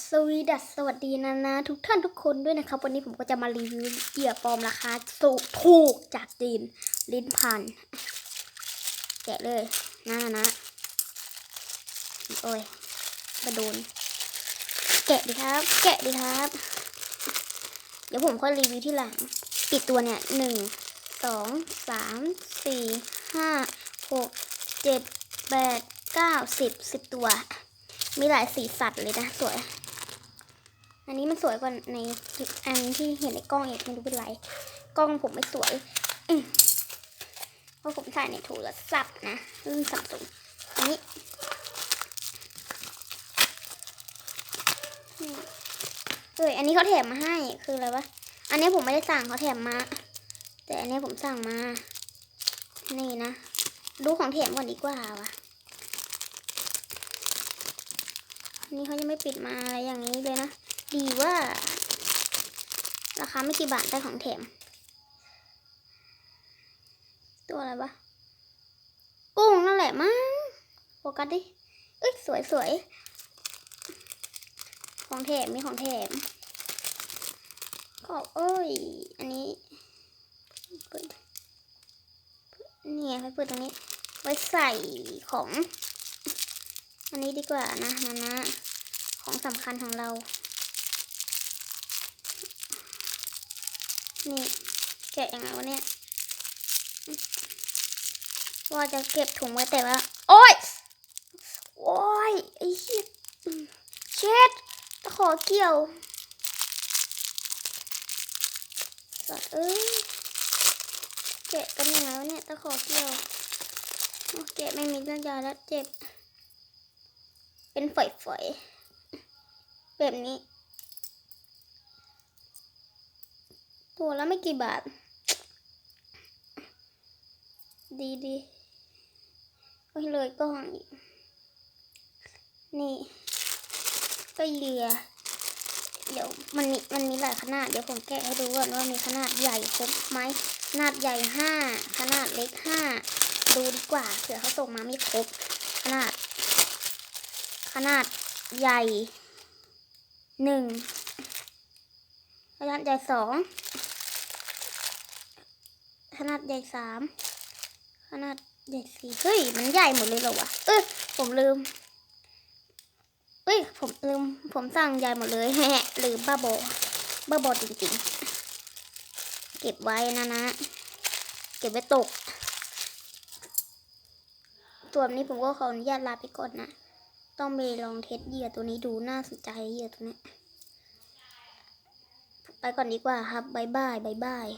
สวีดัสสวัสดีนะนะ ทุกท่านทุกคนด้วยนะครับ วันนี้ผมก็จะมารีวิวเหยื่อปลอมราคาสูงถูกจากจีน ลิ้นพันแกะเลยนะนะโอ้ยกระโดน แกะดีครับ แกะดีครับ เดี๋ยวผมค่อยรีวิวที่หลังปิดตัวเนี่ยหนึ่งสองสามสี่ห้าหกเจ็ดแปดเก้าสิบสิบตัว มีหลายสีสัตว์เลยนะสวย อันนี้มันสวยกว่าในอันที่เห็นในกล้องอีกไม่รู้เป็นไร กล้องผมไม่สวยเพราะผมถ่ายในโทรศัพท์นะรุ่นสัมซุงอันนี้เอ้ยอันนี้เขาแถมมาให้คืออะไรวะอันนี้ผมไม่ได้สั่งเขาแถมมา แต่อันนี้ผมสั่งมา นี่นะดูของแถมก่อนดีกว่าวะนนี่เขายังไม่ปิดมาอะไรอย่างนี้เลยนะ ดีว่า ราคาไม่กี่บาทได้ของแถม ตัวอะไรวะกุ้งนั่นแหละมั้งโฟกัสดิ เอ้ยสวยสวยของแถมมีของแถมก็เอ้ย อันนี้เปิดเนี่ยไปเปิดตรงนี้ ไว้ใส่ของ อันนี้ดีกว่านะนะนะ ของสำคัญของเรา นี่แกะยังไงวะเนี่ยว่าจะเก็บถุงไว้แต่ว่า โอ๊ยโอ๊ยไอ้เหี้ยเช็ดตะขอเกี่ยวสัตว์เอ้ยแกะกันยังไงวะเนี่ยตะขอเกี่ยวโอ้แกะไม่มีเรื่องยาแล้วเจ็บ เป็นฝอยๆแบบนี้ ตัวละไม่กี่บาท ดีดีก็เลยกล้องอีก นี่ ก็เหลือ เดี๋ยวมันมีมันมีหลายขนาด เดี๋ยวผมแกะให้ดูก่อนว่ามีขนาดใหญ่ครบไหมขนาดใหญ่ห้าขนาดเล็กห้าดูดีกว่าเผื่อเขาส่งมาไม่ครบ ขนาด ขนาดใหญ่หนึ่งขนาดใหญ่สอง นาดใหญ่สามขนาดใหญ่สี่เฮ้ย มันใหญ่หมดเลยเหรอวะ เอ้ยผมลืมเอ้ย ผมลืม ผมสั่งใหญ่หมดเลยแฮะลืมบ้าบอบ้าบอจริงๆ เก็บไว้นะนะ เก็บไว้ตกส่วนนี้ผมก็ขออนุญาตลาไปก่อนนะ ต้องไปลองเทสเหยื่อตัวนี้ดูน่าสนใจเหยื่อตัวนี้ ไปก่อนดีกว่าครับบายบายบายบาย